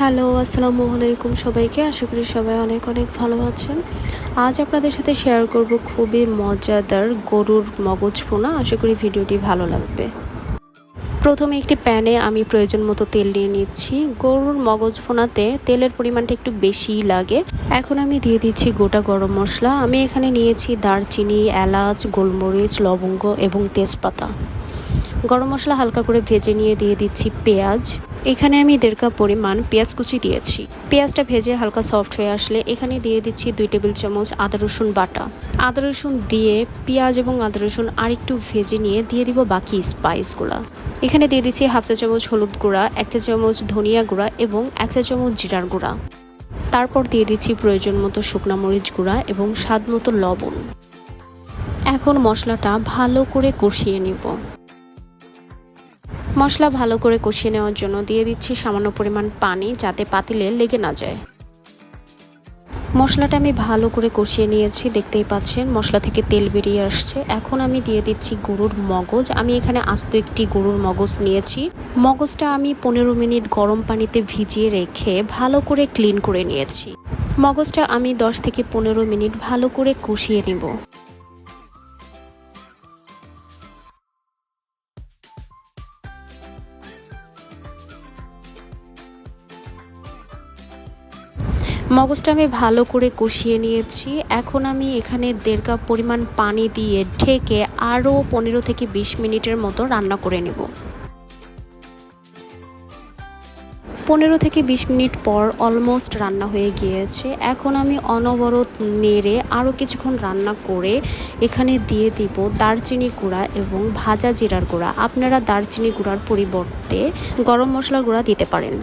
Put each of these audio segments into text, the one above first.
Hello, আসসালামু আলাইকুম সবাইকে। আশা করি সবাই অনেক অনেক ভালো আছেন। আজ আপনাদের সাথে শেয়ার করব খুবই মজাদার গরুর মগজ ফোনা আশা করি ভিডিওটি ভালো লাগবে। প্রথমে একটি প্যানে আমি প্রয়োজন মতো তেল নিয়ে নিচ্ছি। গরুর মগজ ফোনাতে তেলের পরিমাণটা একটু বেশিই লাগে। এখন আমি দিয়ে দিচ্ছি গোটা গরম মশলা। আমি এখানে নিয়েছি দারচিনি, এলাচ, গোলমরিচ, লবঙ্গ এবং তেজপাতা। গরম মশলা হালকা করে ভেজে নিয়ে দিয়ে দিচ্ছি পেঁয়াজ। এখানে আমি দেড় কাপ পরিমাণ পেঁয়াজ কুচি দিয়েছি। পেঁয়াজটা ভেজে হালকা সফট হয়ে আসলে এখানে দিয়ে দিচ্ছি দুই টেবিল চামচ আদা রসুন বাটা। আদা রসুন দিয়ে পেঁয়াজ এবং আদা রসুন আরেকটু ভেজে নিয়ে দিয়ে দিব বাকি স্পাইসগুলো এখানে দিয়ে দিচ্ছি হাফ চা চামচ হলুদ গুঁড়া, এক চা চামচ ধনিয়া গুঁড়া এবং এক চা চামচ জিরার গুঁড়া। তারপর দিয়ে দিচ্ছি প্রয়োজন মতো শুকনা মরিচ গুঁড়া এবং স্বাদ মতো লবণ। এখন মশলাটা ভালো করে কষিয়ে নিব। মশলা ভালো করে কষিয়ে নেওয়ার জন্য দিয়ে দিচ্ছি সামান্য পরিমাণ পানি যাতে পাতিলে লেগে না যায়। মশলাটা আমি ভালো করে কষিয়ে নিয়েছি, দেখতেই পাচ্ছেন মশলা থেকে তেল বেরিয়ে আসছে। এখন আমি দিয়ে দিচ্ছি গরুর মগজ। আমি এখানে আস্ত একটি গরুর মগজ নিয়েছি। মগজটা আমি পনেরো মিনিট গরম পানিতে ভিজিয়ে রেখে ভালো করে ক্লিন করে নিয়েছি। মগজটা আমি দশ থেকে পনেরো মিনিট ভালো করে কষিয়ে নেব। মগজটা আমি ভালো করে কষিয়ে নিয়েছি। এখন আমি এখানে দেড় কাপ পরিমাণ পানি দিয়ে ঢেকে আরও পনেরো থেকে বিশ মিনিটের মতো রান্না করে নেব। পনেরো থেকে বিশ মিনিট পর অলমোস্ট রান্না হয়ে গিয়েছে। এখন আমি অনবরত নেড়ে আরও কিছুক্ষণ রান্না করে এখানে দিয়ে দিব দারচিনি গুঁড়া এবং ভাজা জিরার গুঁড়া। আপনারা দারচিনি গুঁড়ার পরিবর্তে গরম মশলার গুঁড়া দিতে পারেন।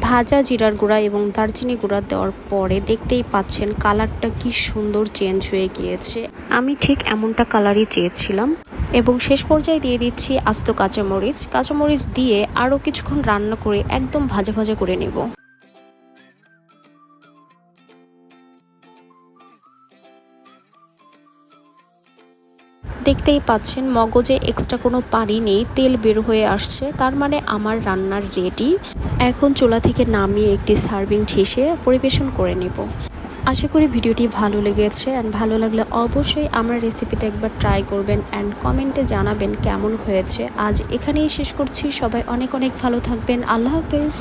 ভাজা জিরার গুঁড়া এবং দারচিনি গুঁড়া দেওয়ার পরে দেখতেই পাচ্ছেন কালারটা কি সুন্দর চেঞ্জ হয়ে গিয়েছে। আমি ঠিক এমনটা কালারই চেয়েছিলাম। এবং শেষ পর্যায়ে দিয়ে দিচ্ছি আস্ত কাঁচামরিচ। কাঁচামরিচ দিয়ে আরও কিছুক্ষণ রান্না করে একদম ভাজা ভাজা করে নেব। দেখতেই পাচ্ছেন, মগজে এক্সট্রা কোনো পানি নেই, তেল বের হয়ে আসছে। তার মানে আমার রান্নার রেডি এখন চুলা থেকে নামিয়ে একটি সার্ভিং ঠেসে পরিবেশন করে নেব। আশা করি ভিডিওটি ভালো লেগেছে অ্যান্ড ভালো লাগলে অবশ্যই আমার রেসিপিতে একবার ট্রাই করবেন অ্যান্ড কমেন্টে জানাবেন কেমন হয়েছে। আজ এখানেই শেষ করছি। সবাই অনেক অনেক ভালো থাকবেন। আল্লাহ হাফেজ।